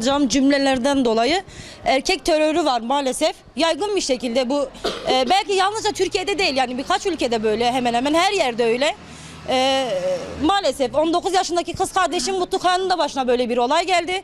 Cam cümlelerden dolayı erkek terörü var maalesef. Yaygın bir şekilde bu e, belki yalnızca Türkiye'de değil yani birkaç ülkede böyle hemen hemen her yerde öyle. E, maalesef 19 yaşındaki kız kardeşim Mutlu Kaya'nın da başına böyle bir olay geldi.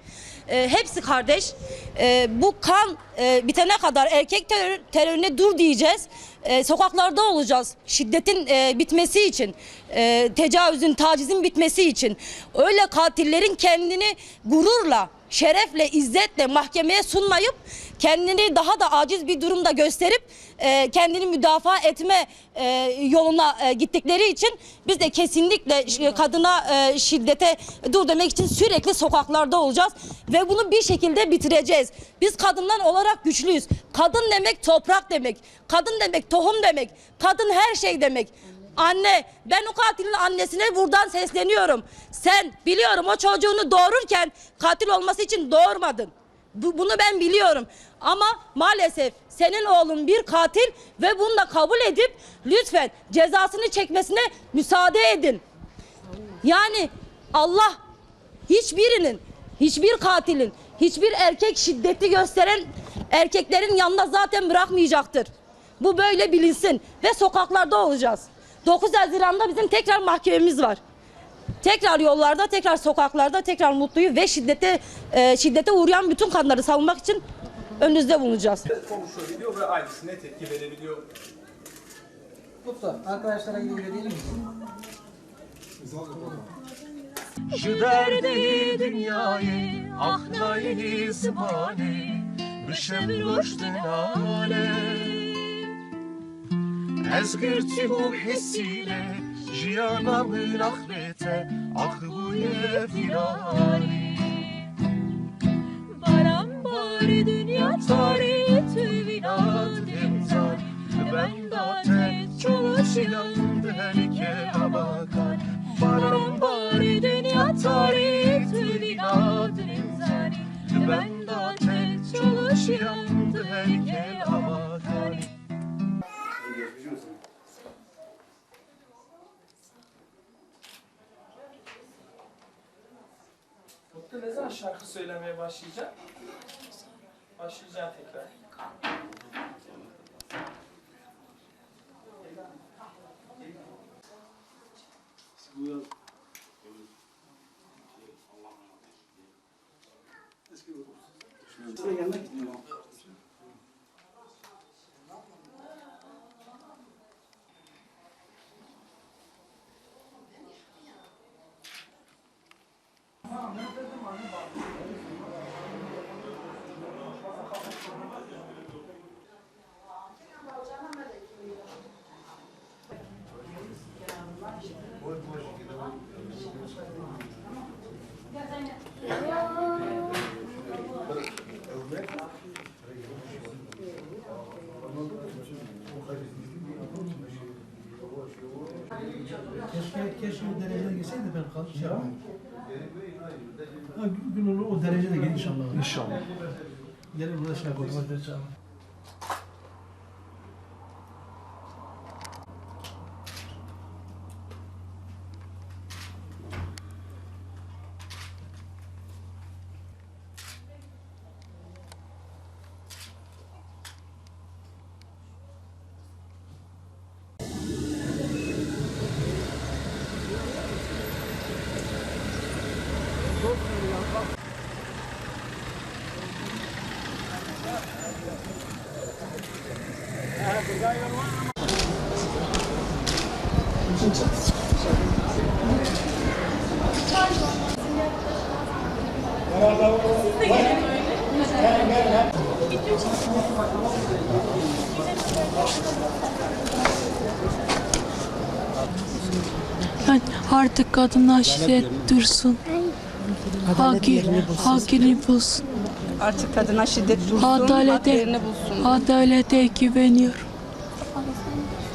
E, hepsi kardeş. E, bu kan e, bitene kadar erkek terör, terörüne dur diyeceğiz. E, sokaklarda olacağız. Şiddetin e, bitmesi için, e, tecavüzün, tacizin bitmesi için. Öyle katillerin kendini gururla, şerefle, izzetle mahkemeye sunmayıp kendini daha da aciz bir durumda gösterip e, kendini müdafaa etme e, yoluna e, gittikleri için biz de kesinlikle ş- kadına e, şiddete dur demek için sürekli sokaklarda olacağız ve bunu bir şekilde bitireceğiz. Biz kadınlar olarak güçlüyüz. Kadın demek toprak demek. Kadın demek tohum demek. Kadın her şey demek. Anne ben o katilin annesine buradan sesleniyorum. Sen biliyorum o çocuğunu doğururken katil olması için doğurmadın. Bu- Bunu ben biliyorum. Ama maalesef senin oğlun bir katil ve bunu da kabul edip lütfen cezasını çekmesine müsaade edin. Yani Allah hiçbirinin, hiçbir katilin, hiçbir erkek şiddeti gösteren erkeklerin yanında zaten bırakmayacaktır. Bu böyle bilinsin ve sokaklarda olacağız. 9 Haziran'da bizim tekrar mahkememiz var. Tekrar yollarda, tekrar sokaklarda, tekrar mutluyu ve şiddete e, şiddete uğrayan bütün kadınları savunmak için önünüzde bulunacağız. konuşabiliyor ve ailesine tepki verebiliyor. Kutlu. Arkadaşlara gibi değil mi? Şu derdi dünyayı Ahnayı zmani Bişem rüşdün ale Ez girti hu hessiyle Jiyanamın ahirete Ah bu ye virani Baran bari dünya tari tüvinat Dimzar Ben date Çalışılan Derke abakan Baran bari dünya tari Zaman şarkı söylemeye başlayacak? Başlayacağım tekrar. Keşke, keşke o dereceye geçseydi ben kalmış şey yapayım. Ha, gün olur o derecede gel inşallah. İnşallah. Gelin burada şey yapalım. Yani artık kadına şiddet dursun. Haki, hakini bulsun. Artık kadına şiddet dursun, Adalete, bulsun. adalete güveniyorum. Pakistan?